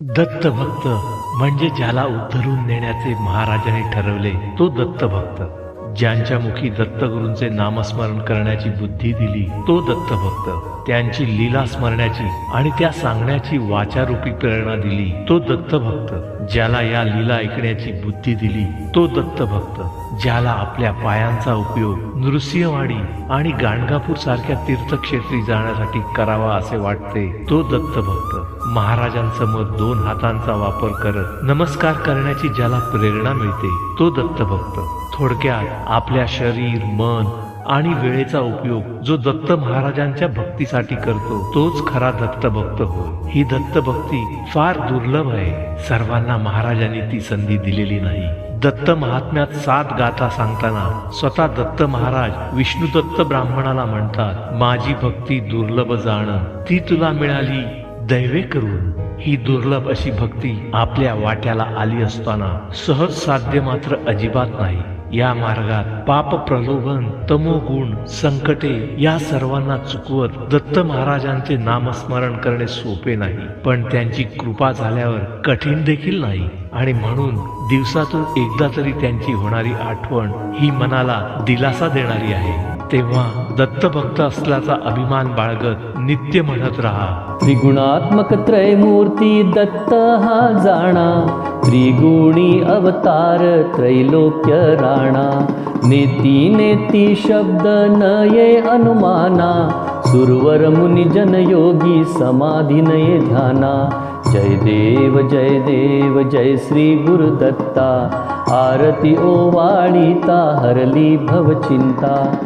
दत्तभक्त म्हणजे ज्याला उद्धरून नेण्याचे महाराजाने ठरवले तो दत्तभक्त. ज्यांच्या मुखी दत्तगुरूंचे नामस्मरण करण्याची बुद्धी दिली तो दत्तभक्त. त्यांची लीला स्मरण्याची आणि त्या सांगण्याची वाचारूपी प्रेरणा दिली तो दत्तभक्त. ज्याला या लीला ऐकण्याची बुद्धी दिली तो दत्तभक्त. ज्याला आपल्या पायांचा उपयोग नृसिंहवाडी आणि गाणगापूर सारख्या तीर्थक्षेत्री जाण्यासाठी करावा असे वाटते तो दत्तभक्त. महाराजांसमोर दोन हातांचा वापर करत नमस्कार करण्याची ज्याला प्रेरणा मिळते तो दत्तभक्त. थोडक्यात आपल्या शरीर मन आणि वेळेचा उपयोग जो दत्त महाराजांच्या भक्तीसाठी करतो तोच खरा दत्तभक्त होय. ही दत्तभक्ती फार दुर्लभ आहे. सर्वांना महाराजांनी ती संधी दिलेली नाही. दत्त महात्म्यात सात गाथा सांगताना स्वतः दत्त महाराज विष्णू दत्त ब्राह्मणाला म्हणतात माझी भक्ती दुर्लभ जाण ती तुला मिळाली दैवे करून. ही दुर्लभ अशी भक्ती आपल्या वाट्याला आली असताना सहज साध्य मात्र अजिबात नाही. या मार्गात पाप प्रलोभन तमोगुण संकटे या सर्वांना चुकवत दत्त महाराजांचे नामस्मरण करणे सोपे नाही. पण त्यांची कृपा झाल्यावर कठीण देखील नाही. आणि म्हणून दिवसातून एकदा तरी त्यांची होणारी आठवण ही मनाला दिलासा देणारी आहे. तेव्हा दत्तभक्त असल्याचा अभिमान बाळगत नित्य म्हणत राहा. त्रिगुणात्मक त्रयमूर्ती दत्त हा जाणा. त्रिगुणी अवतार त्रैलोक्य राणा. नेती नेती शब्द नये अनुमाना. सुरवर मुनिजन योगी समाधी नये ध्याना. जय देव जय देव जय श्री गुरुदत्ता. आरती ओवाळीता हरली भवचिंता